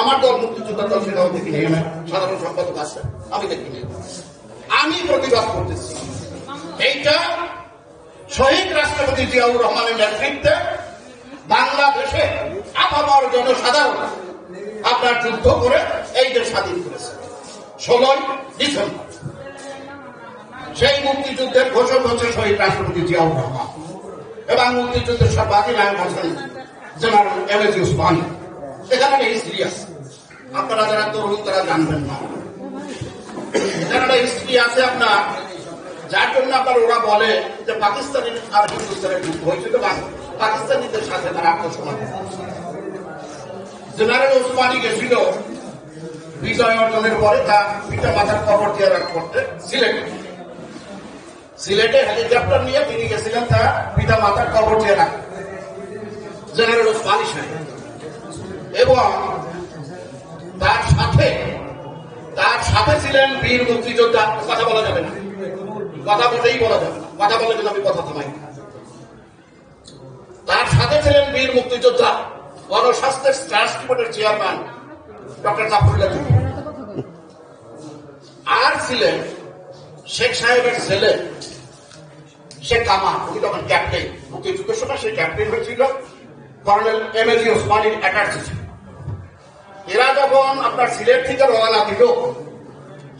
আমার দল মুক্তিযোদ্ধা দল সেটাও দেখিনি সাধারণ সম্পাদক আছে, আমি দেখিনি আমি প্রতিবাদ করতেছি। এইটা শহীদ রাষ্ট্রপতি জিয়াউর রহমানের নেতৃত্বে বাংলাদেশে আপামর জনসাধারণ আপনার যুদ্ধ করে এই দেশ স্বাধীন করেছে। ষোলোই ডিসেম্বর। সেই মুক্তিযুদ্ধের ঘোষক হচ্ছে শহীদ রাষ্ট্রপতি জিয়াউর রহমান। এবং মুক্তিযুদ্ধের সর্বাধিক নায়ক হচ্ছেন general M S Osmani. History আপনারা যারা তরুণ, তারা জানবেন না। জেনারেল পরে পিতা মাথার কবর করতে সিলেটে। হেলিকপ্টার নিয়ে তিনি গেছিলেন তার পিতা মাতার কবর দিয়ে রাখ জেনারেল ওসমানী সাহেব। এবং তার সাথে তার সাথে ছিলেন বীর মুক্তিযোদ্ধা। কথা বলা যাবে না। কথা বলেই বলা যাবে কথা বলে কিন্তু আমি কথা থামাই। তার সাথে ছিলেন বীর মুক্তিযোদ্ধা, গণস্বাস্থ্যের ট্রাস্ট বোর্ডের চেয়ারম্যান, ডক্টর জাফরুল্লাহ আর ছিলেন শেখ সাহেবের ছেলে, শেখ কামাল, উনি তখন ক্যাপ্টেন মুক্তিযুদ্ধের সময় সে ক্যাপ্টেন হয়েছিল। কর্নেল এম এজি ওসমানীর অ্যাটাচ এরা যখন আপনার সিলেট থেকে রওনা দিল,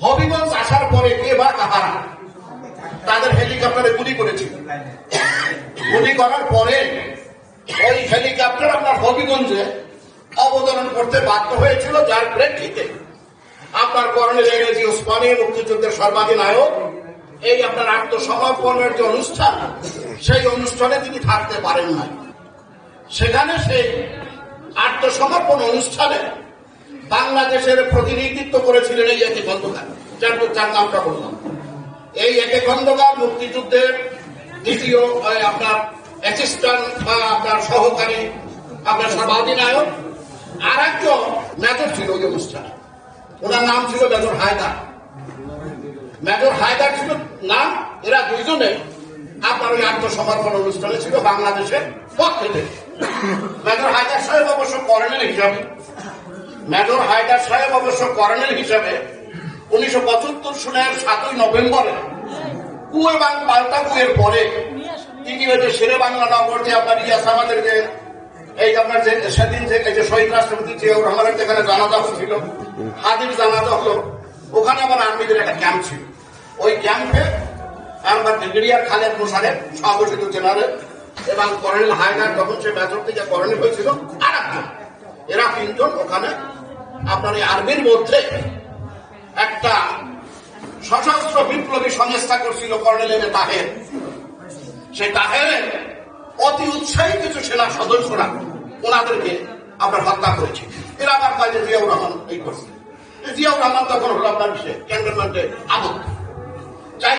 হবিগঞ্জ আসার পরে কে বা কাহারা, তাদের হেলিকপ্টারে গুলি করেছিল। গুলি করার পরে ওই হেলিকপ্টার আপনার হবিগঞ্জে অবতরণ করতে বাধ্য হয়েছিল, যার প্রেক্ষিতে আপনার কর্নেল এরেজি ওসমানী, মুক্তিযুদ্ধের সর্বাধিনায়ক, এই আপনার আত্মসমর্পণের যে অনুষ্ঠান, সেই অনুষ্ঠানে তিনি থাকতে পারেন না সেখানে সেই আত্মসমর্পণ অনুষ্ঠানে বাংলাদেশের প্রতিনিধিত্ব করেছিলেন এই একে খন্দকার। যার যার নামটা বললাম। এই একে খন্দকার মুক্তিযুদ্ধের দ্বিতীয় আপনার অ্যাসিস্ট্যান্ট বা আপনার সহকারী, আপনার সর্বাধিনায়ক আর একজন মেজর ছিল ওই অনুষ্ঠানে। ওনার নাম ছিল মেজর হায়দার। মেজর হায়দার ছিল নাম, এরা দুইজনে আপনার ওই আত্মসমর্পণ অনুষ্ঠানে ছিল বাংলাদেশের পক্ষে মেজর হায়দার সাহেব অবশ্য কর্নেল হিসাবে। মেজর হায়দার সাহেব অবশ্য কর্নেল হিসাবে উনিশশো পঁচাত্তর সালের সাতই নভেম্বরে কু এবং পাল্টা কুয়ের পরে তিনি ওই যে শেরে বাংলা নগর যে আপনার ইয়াস আমাদের যে এই আপনার যে সেদিন যে এই যে শহীদ রাষ্ট্রপতি জিয়াউর রহমানের যেখানে জানাজা হচ্ছিল, হাজির জানাজা হলো, ওখানে আমার আর্মিদের একটা ক্যাম্প ছিল। ওই ক্যাম্পে আমার ব্রিগেডিয়ার খালেদ মোশারেফ সহঘোষিত জেনারেল এবং কর্নেল হায়দার যখন সে মেজর থেকে কর্নেল হয়েছিল এরা তিনজন ওখানে আপনার এই আর্মির মধ্যে একটা সশস্ত্র বিপ্লবী সংস্থা করছিল কর্নেল এম তাহের। সেই তাহেরের অতি উৎসাহী কিছু সেনা সদস্যরা ওনাদেরকে আপনার হত্যা করেছে। এরা আবার কাজে জিয়াউর রহমান এই করছে। জিয়াউর রহমান তখন হলো আপনার সে ক্যান্টনমেন্টে আবদ্ধ।